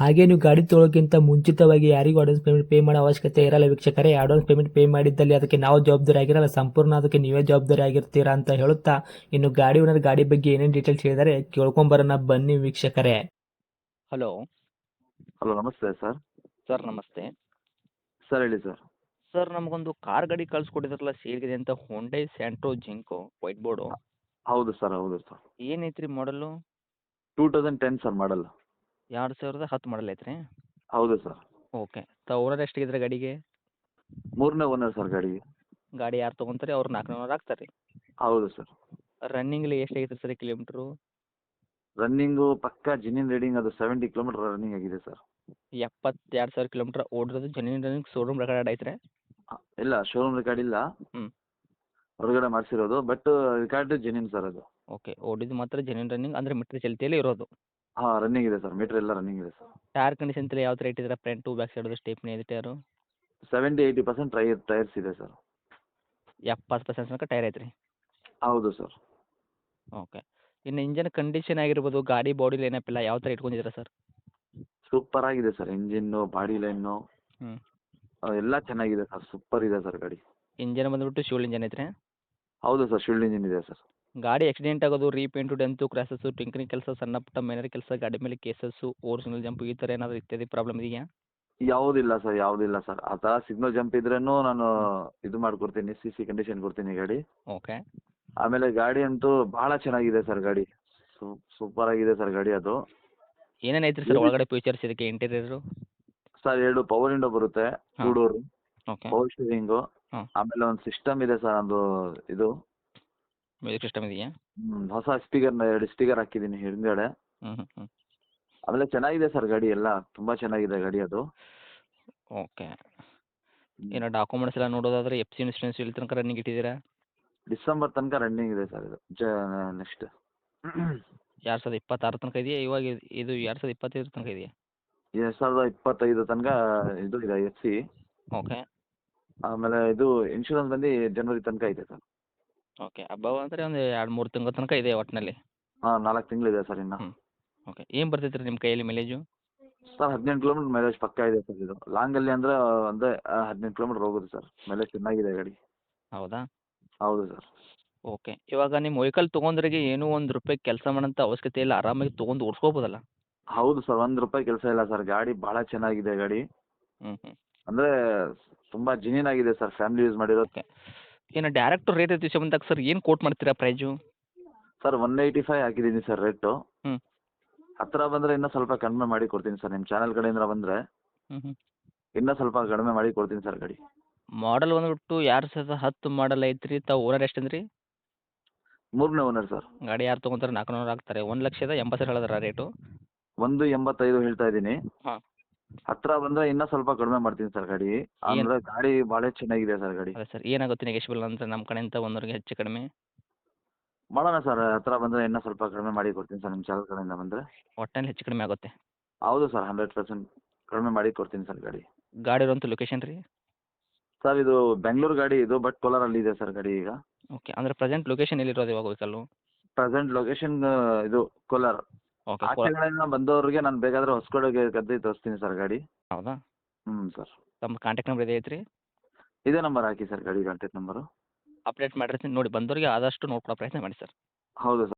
ಹಾಗೆ ನೀವು ಗಾಡಿ ತೊಳೋಕ್ಕಿಂತ ಮುಂಚಿತವಾಗಿ ಯಾರಿಗೂ ಅಡ್ವಾನ್ಸ್ ಪೇಮೆಂಟ್ ಪೇ ಮಾಡೋ ಅವಶ್ಯಕತೆ ಇರಲ್ಲ ವೀಕ್ಷಕರೇ. ಅಡ್ವಾನ್ಸ್ ಪೇಮೆಂಟ್ ಪೇ ಮಾಡಿದ್ದಲ್ಲಿ ಅದಕ್ಕೆ ನಾವು ಜವಾಬ್ದಾರಿ ಆಗಿರಲ್ಲ. ಸಂಪೂರ್ಣ ಅದಕ್ಕೆ ನೀವೇ ಜವಾಬ್ದಾರಿ ಆಗಿರ್ತೀರಾ ಅಂತ ಹೇಳುತ್ತಾ ಇನ್ನು ಗಾಡಿ ಓನರ್ ಗಾಡಿ ಬಗ್ಗೆ ಏನೇನು ಡೀಟೇಲ್ಸ್ ಹೇಳಿದರೆ ಕೇಳ್ಕೊಂಬರೋಣ. ಬನ್ನಿ ವೀಕ್ಷಕರೇ. ಹಲೋ ಹಲೋ ನಮಸ್ತೆ ಸರ್. ಸರ್ ನಮಸ್ತೆ. ಸರ್ ಹೇಳಿ ಸರ್. ಸರ್ ನಮಗೊಂದು ಕಾರ್ ಗಾಡಿ ಕಳ್ಸಿಕೊಟ್ಟಿದ್ರಲ್ಲ ಸೇಲ್ಗಿದೆ ಅಂತ. ಹೊಂಡೈ ಸ್ಯಾಂಟ್ರೋ ಜಿಂಕೋ ವೈಟ್ ಬೋರ್ಡು ಹೌದು ಸರ್ ಹೌದು sir. ಏನೈತ್ರಿ model two thousand ten sir model ಎರಡು ಸಾವಿರದ ಹತ್ತು ಮಾಡಲ್ ಐತ್ರಿ? ಹೌದು ಸರ್. ಓಕೆ ತ ಓನರ್ ಎಷ್ಟಿದ್ರೆ ಗಾಡಿಗೆ? ಮೂರನೇ ಓನರ್ ಸರ್ ಗಾಡಿಗೆ. ಗಾಡಿ ಯಾರು ತೊಗೊಂತಾರೆ ಅವ್ರು ನಾಲ್ಕನೇ ಓನರ್ ಆಗ್ತಾರೆ ರೀ ಹೌದು ಸರ್. ರನ್ನಿಂಗ್ಲಿ ಎಷ್ಟು ಆಗೈತೆ ಸರ್ ಕಿಲೋಮೀಟ್ರು ರನ್ನಿಂಗು ಪಕ್ಕಾ ಜಿನಿನ್ ರೀಡಿಂಗ್ ಅದು ಸೆವೆಂಟಿ ಕಿಲೋಮೀಟರ್ ರನ್ನಿಂಗ್ ಆಗಿದೆ ಸರ್. ಎಪ್ಪತ್ತೆರಡು ಸಾವಿರ ಕಿಲೋಮೀಟರ್ ಓಡಿರೋದು ಜನಿನ್ ರನ್ನಿಂಗ್ ಶೋರೂಮ್ ರೆಕಾರ್ಡ್ ಐತ್ರಿ? ಇಲ್ಲ ಶೋರೂಮ್ ರೆಕಾರ್ಡ್ ಇಲ್ಲ. ಹೊರಗಡೆ ಮಾಡಿಸಿರೋದು ಬಟ್ ರೆಕಾರ್ಡ್ ಜೆನ್ಯೂನ್ ಸರ್ ಅದು. ಓಕೆ ಓಡಿದ್ದು ಮಾತ್ರ ಜನಿನ್ ರನ್ನಿಂಗ್ ಅಂದರೆ ಮೀಟ್ರ್ ಚಲ್ತಿಯಲ್ಲಿ ಇರೋದು. ಹಾಂ ರನ್ನಿಂಗ್ ಇದೆ ಸರ್ ಮೀಟರ್ ಎಲ್ಲ ರನ್ನಿಂಗ್ ಇದೆ ಸರ್ ಟೈರ್ ಕಂಡೀಷನ್ ತಲೆ ಯಾವ ಥರ ಇಟ್ಟಿದ್ರೆ front to back side stepney ಇದೆ tyre seventy eighty percent tyre tyres ಇದೆ ಸರ್ ಎಪ್ಪತ್ತು ಪರ್ಸೆಂಟ್ ತನಕ ಟೈರ್ ಐತ್ರಿ? ಹೌದು ಸರ್ ಓಕೆ ಇನ್ನು ಇಂಜಿನ್ ಕಂಡೀಷನ್ ಆಗಿರ್ಬೋದು ಗಾಡಿ ಬಾಡಿ ಲೈನಪ್ ಎಲ್ಲ ಯಾವ ಥರ ಇಟ್ಕೊಂಡಿದ್ದೀರಾ ಸರ್ ಸೂಪರ್ ಆಗಿದೆ ಸರ್ ಇಂಜಿನ್ನು ಬಾಡಿ ಲೈನು ಹ್ಮ್. ಎಲ್ಲ ಚೆನ್ನಾಗಿದೆ ಸರ್ ಸೂಪರ್ ಇದೆ ಸರ್ ಗಾಡಿ. ಇಂಜನ್ ಬಂದ್ಬಿಟ್ಟು ಶಿವಲ್ ಇಂಜನ್ ಐತ್ರಿ? ಹೌದು ಸರ್ ಶಿಲ್ಡ್ ಇಂಜಿನ್ ಇದೆ ಸರ್ ಗಾಡಿ ಆಕ್ಸಿಡೆಂಟ್ ಆಗೋದು ರೀಪೇಂಟು ಡೆಂತು ಕ್ರಾಸಸ್ಸು ಟಿಂಕರಿಂಗ್ ಕೆಲಸ ಸಣ್ಣ ಪುಟ್ಟ ಮೇನರ್ ಕೆಲಸ ಗಾಡಿ ಮೇಲೆ ಕೇಸಸ್ಸು ಓರಿಜಿನಲ್ ಜಂಪ್ ಈ ಥರ ಏನಾದರೂ ಇತ್ಯಾದಿ ಪ್ರಾಬ್ಲಮ್ ಇದೆಯಾ? ಯಾವುದಿಲ್ಲ ಸರ್ ಯಾವುದಿಲ್ಲ ಸರ್ ಆ ಥರ ಸಿಗ್ನಲ್ ಜಂಪ್ ಇದ್ರೂ ನಾನು ಇದು ಮಾಡ್ಕೊಡ್ತೀನಿ ಸಿ ಸಿ ಕಂಡೀಷನ್ ಕೊಡ್ತೀನಿ ಗಾಡಿ. ಓಕೆ ಆಮೇಲೆ ಗಾಡಿ ಅಂತೂ ಭಾಳ ಚೆನ್ನಾಗಿದೆ ಸರ್ ಗಾಡಿ. ಸೂಪರ್ ಆಗಿದೆ ಸರ್ ಗಾಡಿ ಅದು. ಏನೇನು ಐತ್ರಿ ಸರ್ ಒಳಗಡೆ ಫೀಚರ್ಸ್ ಇದಕ್ಕೆ ಇಂಟೀರಿಯರ್ ಸರ್ ಎರಡು ಪವರ್ ವಿಂಡೋ ಬರುತ್ತೆ two door okay power steering ಆಮೇಲೆ ಒಂದು ಸಿಸ್ಟಮ್ ಇದೆ ಸರ್ ಒಂದು ಇದು. ಮ್ಯೂಸಿಕ್ ಸಿಸ್ಟಮ್ ಇದೆಯಾ? ಹ್ಮ್, ಹೊಸ ಸ್ಪೀಕರ್ ಎರಡು ಸ್ಪೀಕರ್ ಹಾಕಿದ್ದೀನಿ ಹಿಂದ್ಗಡೆ. ಹ್ಞೂ ಹ್ಞೂ ಹ್ಞೂ ಆಮೇಲೆ ಚೆನ್ನಾಗಿದೆ ಸರ್ ಗಾಡಿ ಎಲ್ಲ ತುಂಬಾ ಚೆನ್ನಾಗಿದೆ ಗಾಡಿ ಅದು. ಓಕೆ. ಏನೋ ಡಾಕ್ಯುಮೆಂಟ್ಸ್ ಎಲ್ಲ ನೋಡೋದಾದ್ರೆ ಎಫ್ ಸಿ ಇನ್ಸೂರೆನ್ಸ್ ಇಲ್ಲಿ ತನಕ ರನ್ನಿಂಗ್ ಇಟ್ಟಿದ್ದೀರಾ? ಡಿಸೆಂಬರ್ ತನಕ ರನ್ನಿಂಗ್ ಇದೆ ಸರ್ ಇದು ನೆಕ್ಸ್ಟ್ ಎರಡು ಸಾವಿರದ ಇಪ್ಪತ್ತಾರು ತನಕ ಇದೆಯಾ? ಇವಾಗ ಇದು- ಇದು ಎರಡು ಸಾವಿರದ ಇಪ್ಪತ್ತೈದು ತನಕ ಇದೆಯಾ? ಎರಡು ಸಾವಿರದ ಇಪ್ಪತ್ತೈದು ತನಕ ಇದು ಇದೆ ಎಫ್ ಸಿ ಓಕೆ. ಆಮೇಲೆ ಇದು ಇನ್ಶೂರೆನ್ಸ್ ಬಂದು ಜನವರಿ ತನಕ ಇದೆ ಸರ್. ಓಕೆ ಅಬ್ಬವ ಅಂದರೆ ಒಂದು ಎರಡು ಮೂರು ತಿಂಗಳ ತನಕ ಇದೆ ಒಟ್ಟಿನಲ್ಲಿ ಹಾಂ ನಾಲ್ಕು ತಿಂಗಳಿದೆ ಸರ್ ಇನ್ನು. ಹ್ಮ್. ಓಕೆ ಏನು ಬರ್ತೈತೆ ರೀ ನಿಮ್ಮ ಕೈಯಲ್ಲಿ ಮೈಲೇಜು ಸರ್ ಹದಿನೆಂಟು ಕಿಲೋಮೀಟರ್ ಮೈಲೇಜ್ ಪಕ್ಕ ಇದೆ ಸರ್ ಇದು. ಲಾಂಗಲ್ಲಿ ಅಂದರೆ ಒಂದು ಹದಿನೆಂಟು ಕಿಲೋಮೀಟರ್ ಹೋಗುತ್ತೆ ಸರ್. ಮೈಲೇಜ್ ಚೆನ್ನಾಗಿದೆ ಗಾಡಿ. ಹೌದಾ? ಹೌದು ಸರ್. ಓಕೆ ಇವಾಗ ನಿಮ್ಮ ವೆಹಿಕಲ್ ತೊಗೊಂಡ್ರಿಗೆ ಏನೂ ಒಂದು ರೂಪಾಯಿ ಕೆಲಸ ಮಾಡೋಂಥ ಅವಶ್ಯಕತೆ ಇಲ್ಲ. ಆರಾಮಾಗಿ ತೊಗೊಂಡು ಓಡಿಸ್ಕೋಬೋದಲ್ಲ? ಹೌದು ಸರ್ ಒಂದು ರೂಪಾಯಿ ಕೆಲಸ ಇಲ್ಲ ಸರ್. ಗಾಡಿ ಭಾಳ ಚೆನ್ನಾಗಿದೆ ಗಾಡಿ. ಹ್ಞೂ ಹ್ಞೂ ಅಂದರೆ ತುಂಬ ಜಿನಿಯನ್ ಆಗಿದೆ ಸರ್. ಫ್ಯಾಮಿಲಿ ಯೂಸ್ ಮಾಡಿರೋಕ್ಕೆ ಓಕೆ ಇನ್ನು ಡೈರೆಕ್ಟ್ ರೇಟ್ ಐತಿ ಬಂದಾಗ ಸರ್ ಏನು ಕೋಟ್ ಮಾಡ್ತೀರಾ price sir one eighty five ಹಾಕಿದ್ದೀನಿ ಸರ್ ರೇಟು ಹ್ಞೂ ಹತ್ತಿರ ಬಂದರೆ ಇನ್ನೂ ಸ್ವಲ್ಪ ಕಡಿಮೆ ಮಾಡಿ ಕೊಡ್ತೀನಿ ಸರ್ ನಿಮ್ಮ ಚಾನಲ್ ಕಡೆಯಿಂದ ಬಂದರೆ ಹ್ಞೂ ಹ್ಞೂ ಇನ್ನೂ ಸ್ವಲ್ಪ ಕಡಿಮೆ ಮಾಡಿ ಕೊಡ್ತೀನಿ ಸರ್ ಗಾಡಿ. ಮಾಡಲ್ ಬಂದ್ಬಿಟ್ಟು ಯಾರು ಸಾವಿರದ ಹತ್ತು ಮಾಡಲ್ ಐತ್ರಿ ತಾವು ಓನರ್ ಎಷ್ಟು ಅಂದ್ರಿ ಮೂರನೇ ಓನರ್ ಸರ್ ಗಾಡಿ ಯಾರು ತೊಗೊಂತಾರೆ ನಾಲ್ಕು ನೂರು ಹಾಕ್ತಾರೆ ಒಂದು ಲಕ್ಷದ ಎಂಬತ್ತು ಸಾವಿರ ಹೇಳಿದಾರೆ ರೇಟು ಒಂದು ಎಂಬತ್ತೈದು ಹೇಳ್ತಾ ಇದ್ದೀನಿ. ಹಾಂ. ಹತ್ತಿರ ಬಂದ್ರೆ ಇನ್ನ ಸ್ವಲ್ಪ ಕಡಿಮೆ ಮಾಡ್ತೀನಿ ಸರ್ ಗಾಡಿ. ಅಂದ್ರೆ ಗಾಡಿ ಭಾಳ ಚೆನ್ನಾಗಿದೆ ಸರ್ ಗಾಡಿ. ಅದೇ ಸರ್ ಏನಾಗುತ್ತೆ ನೆಗೆಶಿಬಲ್ ಅಂದ್ರೆ ನಮ್ ನಮ್ಮ ಕಡೆಯಿಂದ ಒಂದೂರಿಗೆ ಹೆಚ್ಚು ಕಡಿಮೆ? ಮಾಡೋಣ ಸರ್ ಹತ್ರ ಬಂದ್ರೆ ಇನ್ನೂ ಸ್ವಲ್ಪ ಕಡಿಮೆ ಮಾಡಿ ಕೊಡ್ತೀನಿ ಸರ್ ನಿಮ್ಮ ಚಾನಲ್ ಕಡೆಯಿಂದ ಬಂದ್ರೆ. ಒಟ್ಟಲ್ಲಿ ಹೆಚ್ಚು ಕಡಿಮೆ ಆಗುತ್ತೆ? ಹೌದು ಸರ್ ಹಂಡ್ರೆಡ್ ಪರ್ಸೆಂಟ್ ಕಡಿಮೆ ಮಾಡಿ ಕೊಡ್ತೀನಿ ಸರ್ ಗಾಡಿ. ಗಾಡಿ ಇರೋಂಥ ಲೊಕೇಶನ್ ರೀ? ಸರ್ ಇದು ಬೆಂಗಳೂರು ಗಾಡಿ ಇದು ಬಟ್ ಕೋಲಾರಲ್ಲಿ ಇದೆ ಸರ್ ಗಾಡಿ ಈಗ. ಓಕೆ ಅಂದ್ರೆ ಪ್ರೆಸೆಂಟ್ ಲೊಕೇಶನ್ ಎಲ್ಲಿರೋದು ಇವಾಗ ವೆಹಿಕಲ್ಲು ಪ್ರೆಸೆಂಟ್ ಲೊಕೇಶನ್ ಇದು ಕೋಲಾರ. ಓಕೆ ಆಚೆ ಕಡೆಯಿಂದ ಬಂದವ್ರಿಗೆ ನಾನು ಬೇಕಾದ್ರೆ ಹೊಸಕೋಟೆಗೆ ಗದ್ದೆ ತೋರಿಸ್ತೀನಿ ಸರ್ ಗಾಡಿ. ಹೌದಾ? ಹ್ಮ್ ಸರ್. ತಮ್ಮ ಕಾಂಟ್ಯಾಕ್ಟ್ ನಂಬರ್ ಇದೆ ಐತ್ರಿ? ಇದೇ ನಂಬರ್ ಹಾಕಿ ಸರ್ ಗಾಡಿ ಕಾಂಟ್ಯಾಕ್ಟ್ ನಂಬರು ಅಪ್ಡೇಟ್ ಮಾಡಿರ್ತೀನಿ. ನೋಡಿ ಬಂದವರಿಗೆ ಆದಷ್ಟು ನೋಡ್ಕೊಡೋ ಪ್ರಯತ್ನ ಮಾಡಿ ಸರ್. ಹೌದು ಸರ್.